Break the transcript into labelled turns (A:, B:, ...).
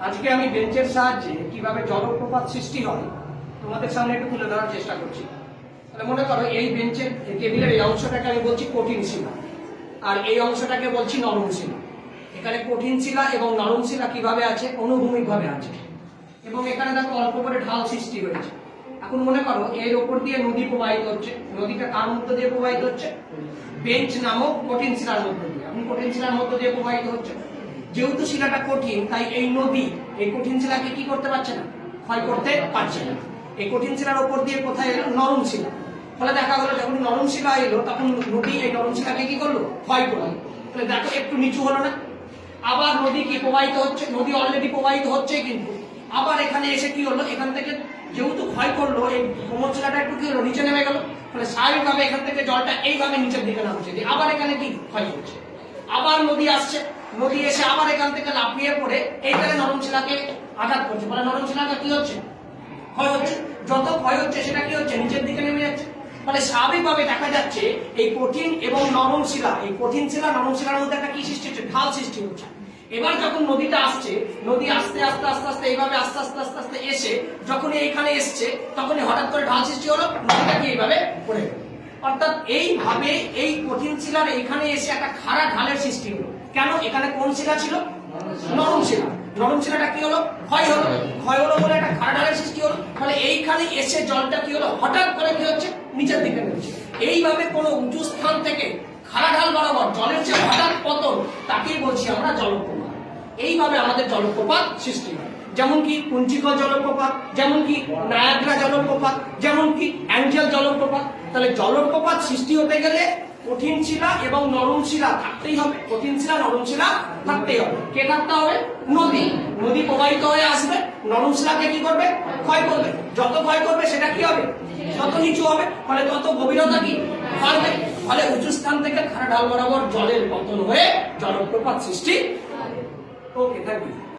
A: আজকে আমি বেঞ্চের সাহায্যে কীভাবে জলপ্রপাত সৃষ্টি হয়, তোমাদের সামনে একটু তুলে ধরার চেষ্টা করছি। তাহলে মনে করো, এই বেঞ্চের টেবিলের এই অংশটাকে আমি বলছি কঠিন শিলা। আর এই অংশটাকে বলছি নরম শিলা। এখানে কঠিন শিলা এবং নরম শিলা কীভাবে আছে অনুভূমিক ভাবে আছে। এবং এখানে দেখো অল্প করে ঢাল সৃষ্টি হয়েছে। এখন মনে করো, এর ওপর দিয়ে নদী প্রবাহিত হচ্ছে। নদীটা কার মধ্য দিয়ে প্রবাহিত হচ্ছে? বেঞ্চ নামক কঠিন শিলার মধ্য দিয়ে। এখন কঠিন শিলার মধ্য দিয়ে প্রবাহিত হচ্ছে। যেহেতু শিলাটা কঠিন, তাই এই নদী, এই কঠিন শিলাকে কি করতে পারছে না? ক্ষয় করতে পারছে না। এই কঠিন শিলার ওপর দিয়ে কোথায় এলো? নরম শিলা। ফলে দেখা গেলো, যখন নরম শিলা এলো, তখন নদী এই নরম শিলাকে কি করল? ক্ষয় করল। তাহলে দেখো, একটু নিচু হলো না। আবার নদী কি প্রবাহিত হচ্ছে? নদী অলরেডি প্রবাহিত হচ্ছে কিন্তু। আবার এখানে এসে কি হলো? এখান থেকে যেহেতু ক্ষয় করল, এই কোমর শিলাটা একটু কি হলো? নিচে নেমে গেল। ফলে স্বাভাবিকভাবে এখান থেকে জলটা এইভাবে নিচের দিকে নামছে। আবার এখানে কি? ক্ষয় করছে আবার নদী আসছে। নদী এসে আবার এখান থেকে লাফিয়ে পড়ে, এইখানে নরম শিলাকে আঘাত করছে। ফলে নরম শিলাটা কি হচ্ছে? ক্ষয় হচ্ছে। যত ক্ষয় হচ্ছে, সেটা কি হচ্ছে? নিচের দিকে নেমে যাচ্ছে। ফলে স্বাভাবিকভাবে দেখা যাচ্ছে, এই কঠিন এবং নরম শিলা, এই কঠিন শিলা, নরম শিলার মধ্যে একটা কি সৃষ্টি হচ্ছে? ঢাল সৃষ্টি হচ্ছে। এবার যখন নদীটা আসছে, নদী আস্তে আস্তে আস্তে আস্তে, এইভাবে আস্তে আস্তে আস্তে আস্তে এসে যখন এইখানে এসছে, তখনই হঠাৎ করে ঢাল সৃষ্টি হলো, নদীটা কি এইভাবে পড়ে গেল? অর্থাৎ এইভাবে এই কঠিন শিলার এখানে এসে একটা খাড়া ঢালের সৃষ্টি হলো। কেন? এখানে কোন শিলা ছিল? নরম শিলা। নরম শিলাটা কি হলো? ক্ষয় হলো। ক্ষয় হলো বলে একটা খাড়া ঢালের সৃষ্টি হলো। ফলে এইখানে এসে জলটা কি হলো? হঠাৎ করে কি হচ্ছে? নিচের দিকে এইভাবে কোনো উঁচু স্থান থেকে খাড়া ঢাল বরাবর জলের যে হঠাৎ পতন, তাকেই বলছি আমরা জলপ্রপাত এইভাবে আমাদের জলপ্রপাত সৃষ্টি হয়। যেমন কি কুঞ্চিকল জলপ্রপাত, যেমন কি নায়াগ্রা জলপ্রপাত, যেমন কি অ্যাঞ্জেল জলপ্রপাত। তাহলে জলপ্রপাত সৃষ্টি হতে গেলে কঠিন শিলা এবং নরম শিলা থাকতেই হবে। কঠিন শিলা, নরম শিলা থাকতেই হবে। কে থাকতে হবে? নদী। নদী প্রবাহিত হয়ে আসবে। নরম শিলাকে কি করবে? ক্ষয় করবে। যত ক্ষয় করবে, সেটা কি হবে? তত নিচু হবে। ফলে তত গভীরতা কি? বাড়বে ফলে উঁচু স্থান থেকে খাড়া ঢাল বরাবর জলের পতন হয়ে জলপ্রপাত সৃষ্টি ওকে থ্যাংক ইউ